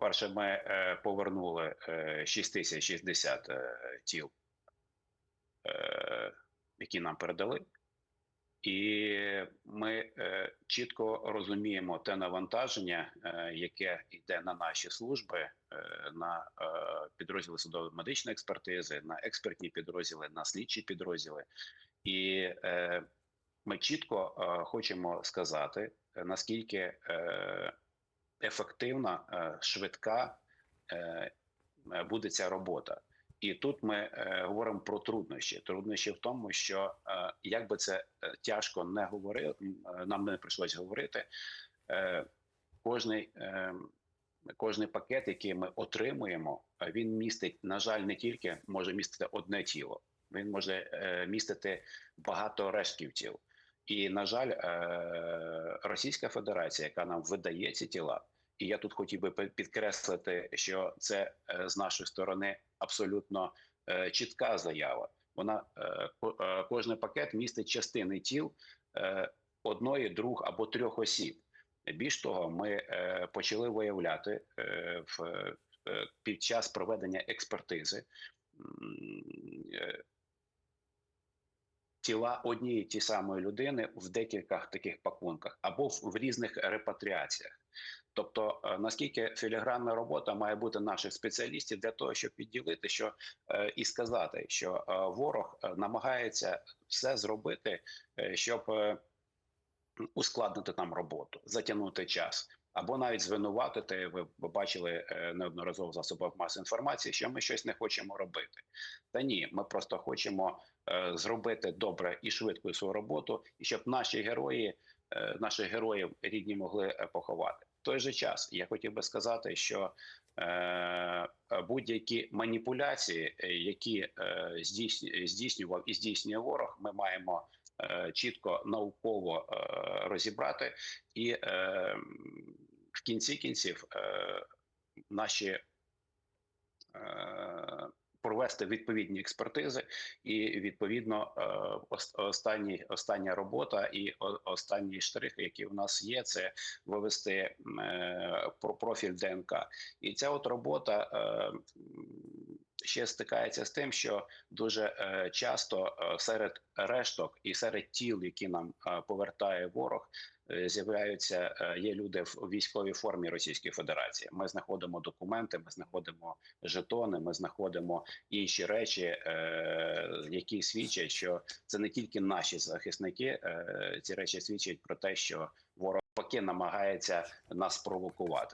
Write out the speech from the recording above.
по-перше, ми е, повернули е, 6060 е, тіл, е, які нам передали. І ми е, чітко розуміємо те навантаження, е, яке йде на наші служби, е, на е, підрозділи судово-медичної експертизи, на експертні підрозділи, на слідчі підрозділи. І е, ми чітко е, хочемо сказати, наскільки е, ефективна, е, швидка е, е, буде ця робота. І тут ми говоримо про труднощі. Труднощі в тому, що як би це тяжко не говорили, е, нам не прийшлось говорити. Кожний, кожний пакет, який ми отримуємо, він містить, на жаль, не тільки може містити одне тіло, він може містити багато рештків тіл. І, на жаль, Російська Федерація, яка нам видає ці тіла, і я тут хотів би підкреслити, що це е, з нашої сторони абсолютно е, чітка заява. Вона е, ко- кожний пакет містить частини тіл одної, двох або трьох осіб. Більш того, ми почали виявляти під час проведення експертизи тіла однієї ті самої людини в декількох таких пакунках або в, різних репатріаціях. Тобто, е, наскільки філігранна робота має бути наших спеціалістів для того, щоб відділити, що е, і сказати, що е, ворог намагається все зробити, щоб ускладнити нам роботу, затягнути час. Або навіть звинуватити, ви бачили е, неодноразово засобах масової інформації, що ми щось не хочемо робити. Та ні, ми просто хочемо е, зробити добре і швидко свою роботу, і щоб наші герої, е, наших героїв рідні могли поховати. В той же час я хотів би сказати, що е, будь-які маніпуляції, які е, здійснював і здійснює ворог, ми маємо чітко науково е, розібрати, і е, в кінці кінців е, наші. Е, провести відповідні експертизи, і відповідно е, останні остання робота і останній штрих, який в нас є, це вивести е, профіль ДНК. І ця от робота е, ще стикається з тим, що дуже е, часто е, серед решток і серед тіл, які нам е, повертає ворог, з'являються є люди в військовій формі Російської Федерації. Ми знаходимо документи, ми знаходимо жетони, ми знаходимо інші речі, які свідчать, що це не тільки наші захисники. Ці речі свідчать про те, що ворог поки намагається нас провокувати.